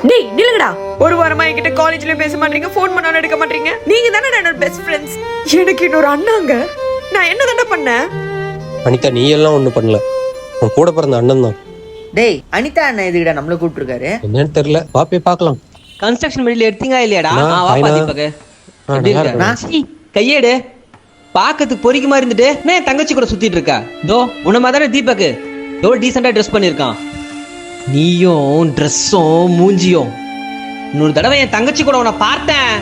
டேய் நில்லுங்கடா. ஒரு வாரமா என்கிட்ட காலேஜ்ல பேச மாட்டீங்க ஃபோன் பண்ணாலும் எடுக்க மாட்டீங்க. நீங்க தானே என்னோட பெஸ்ட் ஃப்ரெண்ட்ஸ் எனக்கு இன்னொரு அண்ணாங்க. நான் என்ன தானே பண்ணேன்? அனிதா நீ எல்லாம் ஒன்றும் பண்ணல. உன் கூட பிறந்த அண்ணன் தான். டேய் அனிதா அண்ணன் எதுக்கிட்ட நம்மள கூப்பிட்டுருக்காரு? என்னன்னு தெரியல. வா போய் பார்க்கலாம். கன்ஸ்ட்ரக்ஷன் மெட்டீரியல் எடுத்தீங்களா இல்லையாடா? நான் ஆ, வாப்பா ஃபைனா. தீபக் ஆ, எப்படி நல்லா இருக்க? இருக்கேன். நான் சீ, கையேடு. பாக்கிறதுக்கு பொறிக்க மாதிரி இருந்துட்டு நான் தங்கச்சி கூட சுத்திட்டு இருக்கா? தோ உன்ன மாதிரி தீபக் எவ்வளவு டீசெண்டா ட்ரெஸ் பண்ணிருக்கான் நீயும் ட்ரெஸ்ஸும் மூஞ்சியும். இன்னொரு தடவை என் தங்கச்சி கூட உன்னை பார்த்தேன்.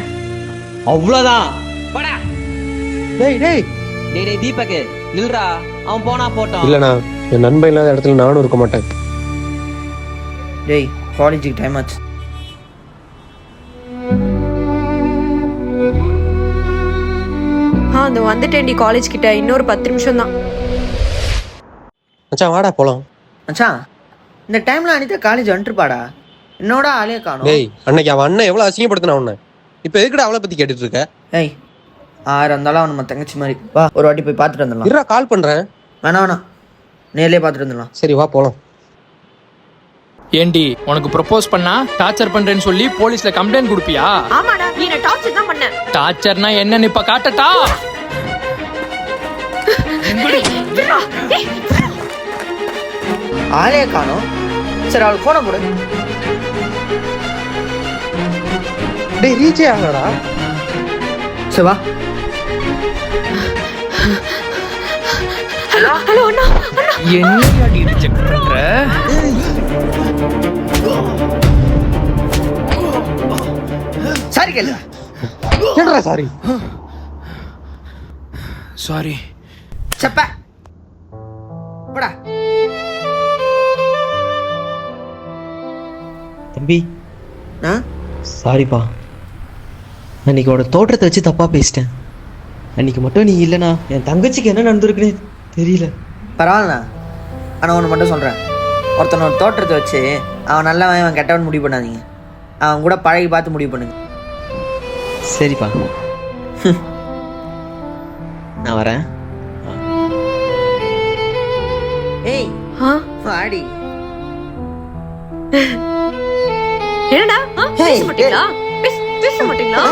அவ்வளவுதான். போடா. டேய் டேய். டேய் டேய் தீபக் நில்றா. அவன் போனா போட்டோம் இல்லைண்ணா என் நண்பன் இல்லாத இடத்துல நானும் இருக்க மாட்டேன். டேய் காலேஜுக்கு டைம் ஆச்சு. ஆ அந்த வந்துட்டேன்டி காலேஜ் கிட்ட. இன்னொரு பத்து நிமிஷம் தான் மச்சான் வாடா போலாம். மச்சான் இந்த டைம்ல அனிதா காலேஜ் வந்துருப்பாடா என்னோட ஆளே காணும். டேய் அன்னைக்கு அவன் அண்ணன் எவ்வளவு அசிங்கப்படுத்தினா உன்னை இப்போ எதுக்குடா அவளை பத்தி கேட்டுட்டு இருக்க? ஏய் ஆறு இருந்தாலும் அவன் நம்ம தங்கச்சி மாதிரி. வா ஒரு வாட்டி போய் பார்த்துட்டு வந்துடலாம். இருடா கால் பண்றேன். வேணாம் வேணாம் நேர்லயே பார்த்துட்டு வந்துடலாம். சரி வா போலாம். ஏண்டி உனக்கு ப்ரொபோஸ் பண்ணா டார்ச்சர் பண்றேன்னு சொல்லி போலீஸ்ல கம்ப்ளைண்ட் கொடுப்பியா? ஆமாடா நீ என்ன டார்ச்சர் தான் பண்ண. டார்ச்சர்னா என்னன்னு இப்ப காட்டட்டா? ஆளே காணும். சரி அவளுக்கு போன போடு டேய் ரீச்சே ஆகலடா. சரி வா. ஹலோ ஹலோ அண்ணா அண்ணா. என்னடி ரிஜெக்ட் பண்ற? சாரி கேளு. என்னடா சாரி? சாரி செப்ப. போடா. தம்பி ஆ? சாரிப்பா அன்னைக்கு உன்னோட தோற்றத்தை வச்சு தப்பா பேசிட்டேன். அன்னைக்கு மட்டும் நீ இல்லைனா என் தங்கச்சிக்கு என்ன நடந்திருக்குன்னு தெரியல. பரவாயில்லண்ணா. ஆனால் ஒன்று மட்டும் சொல்கிறேன் ஒருத்தனோட தோற்றத்தை வச்சு அவன் நல்லவன் அவன் கெட்டவன் முடிவு பண்ணாதீங்க. அவன் கூட பழகி பார்த்து முடிவு பண்ணுங்க. சரிப்பா. நான் வரேன். ஏய் ஆ? வாடி. என்னடா? பேச மாட்டீங்களா? பேச- மாட்டீங்களா?